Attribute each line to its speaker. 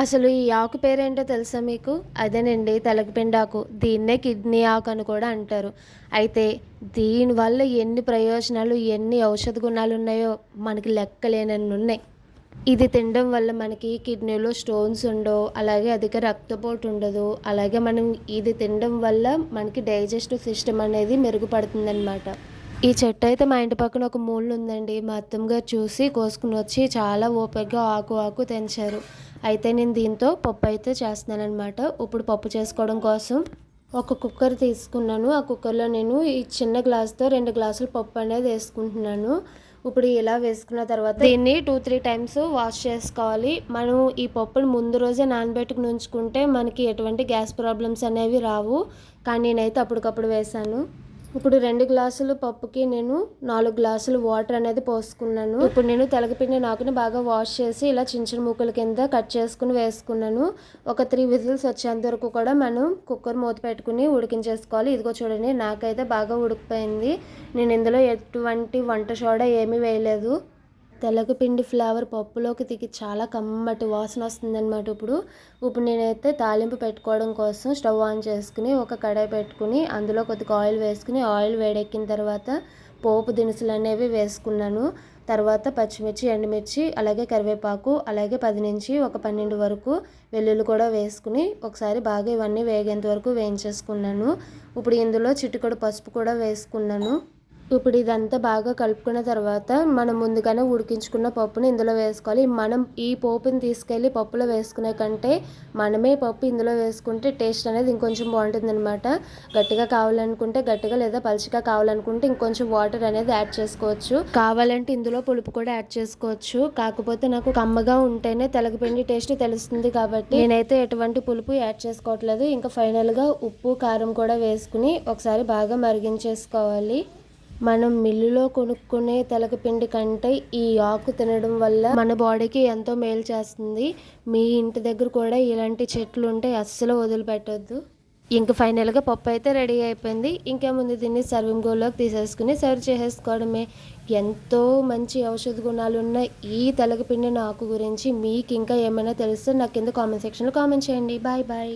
Speaker 1: అసలు ఈ ఆకు పేరేంటో తెలుసా మీకు? అదేనండి తెలగపిండాకు దీన్నే కిడ్నీ ఆకు అని కూడా అంటారు. అయితే దీనివల్ల ఎన్ని ప్రయోజనాలు ఎన్ని ఔషధ గుణాలు ఉన్నాయో మనకి లెక్కలేనన్ని ఉన్నాయి. ఇది తినడం వల్ల మనకి కిడ్నీలో స్టోన్స్ ఉండవు అలాగే అధిక రక్తపోటు ఉండదు. అలాగే మనం ఇది తినడం వల్ల మనకి డైజెస్టివ్ సిస్టమ్ అనేది మెరుగుపడుతుందన్నమాట. ఈ చెట్టు అయితే మా ఇంటి పక్కన ఒక మూలు ఉందండి మా అత్తమ్మ చూసి కోసుకుని వచ్చి చాలా ఓపికగా ఆకు ఆకు తెంచారు. అయితే నేను దీంతో పప్పు అయితే చేస్తున్నాను అనమాట ఇప్పుడు పప్పు చేసుకోవడం కోసం ఒక కుక్కర్ తీసుకున్నాను. ఆ కుక్కర్లో నేను ఈ చిన్న గ్లాస్తో రెండు గ్లాసులు పప్పు అనేది వేసుకుంటున్నాను. ఇప్పుడు ఇలా వేసుకున్న తర్వాత దీన్ని టూ త్రీ టైమ్స్ వాష్ చేసుకోవాలి. మనం ఈ పప్పుని ముందు రోజే నానబెట్టుకుని ఉంచుకుంటే మనకి ఎటువంటి గ్యాస్ ప్రాబ్లమ్స్ అనేవి రావు. కానీ నేనైతే అప్పటికప్పుడు వేసాను ఇప్పుడు రెండు గ్లాసులు పప్పుకి నేను నాలుగు గ్లాసులు వాటర్ అనేది పోసుకున్నాను. ఇప్పుడు నేను తెలగపిండి నాకుని బాగా వాష్ చేసి ఇలా చిన్న చిన్న ముక్కల కింద కట్ చేసుకుని వేసుకున్నాను. ఒక త్రీ విజిల్స్ వచ్చేంత వరకు కూడా మనం కుక్కర్ మూత పెట్టుకుని ఉడికించేసుకోవాలి. ఇదిగో చూడండి నాకైతే బాగా ఉడికిపోయింది. నేను ఇందులో ఎటువంటి వంట సోడా ఏమీ వేయలేదు. తెలగపిండి ఫ్లేవర్ పప్పులోకి దిగి చాలా కమ్మటి వాసన వస్తుందన్నమాట ఇప్పుడు. ఇప్పుడు నేనైతే తాలింపు పెట్టుకోవడం కోసం స్టవ్ ఆన్ చేసుకుని ఒక కడాయి పెట్టుకుని అందులో కొద్దిగా ఆయిల్ వేసుకుని ఆయిల్ వేడెక్కిన తర్వాత పోపు దినుసులు అనేవి వేసుకున్నాను. తర్వాత పచ్చిమిర్చి ఎండుమిర్చి అలాగే కరివేపాకు అలాగే పది నుంచి ఒక పన్నెండు వరకు వెల్లుల్లి కూడా వేసుకుని ఒకసారి బాగా ఇవన్నీ వేగేంత వరకు వేయించేసుకున్నాను. ఇప్పుడు ఇందులో చిటికడు పసుపు కూడా వేసుకున్నాను. ఇప్పుడు ఇదంతా బాగా కలుపుకున్న తర్వాత మనం ముందుగానే ఉడికించుకున్న పప్పుని ఇందులో వేసుకోవాలి. మనం ఈ పోపుని తీసుకెళ్ళి పప్పులో వేసుకునే కంటే మనమే పప్పు ఇందులో వేసుకుంటే టేస్ట్ అనేది ఇంకొంచెం బాగుంటుంది అనమాట గట్టిగా కావాలనుకుంటే గట్టిగా లేదా పలుచగా కావాలనుకుంటే ఇంకొంచెం వాటర్ అనేది యాడ్ చేసుకోవచ్చు. కావాలంటే ఇందులో పులుపు కూడా యాడ్ చేసుకోవచ్చు. కాకపోతే నాకు కమ్మగా ఉంటేనే తెలగపిండి టేస్ట్ తెలుస్తుంది కాబట్టి నేనైతే ఎటువంటి పులుపు యాడ్ చేసుకోవట్లేదు. ఇంకా ఫైనల్గా ఉప్పు కారం కూడా వేసుకుని ఒకసారి బాగా మరిగించేసుకోవాలి. మనం మిల్లులో కొనుక్కునే తెలకపిండి కంటే ఈ ఆకు తినడం వల్ల మన బాడీకి ఎంతో మేలు చేస్తుంది. మీ ఇంటి దగ్గర కూడా ఇలాంటి చెట్లు ఉంటే అస్సలు వదిలిపెట్టొద్దు. ఇంకా ఫైనల్గా పప్పు అయితే రెడీ అయిపోయింది. ఇంకా ముందు దీన్ని సర్వింగ్ గోల్లోకి తీసేసుకుని సర్వ్ చేసేసుకోవడమే. ఎంతో మంచి ఔషధ గుణాలు ఉన్న ఈ తెలగపిండిన ఆకు గురించి మీకు ఇంకా ఏమైనా తెలిస్తే నాకు కింద కామెంట్ సెక్షన్లో కామెంట్ చేయండి. Bye bye.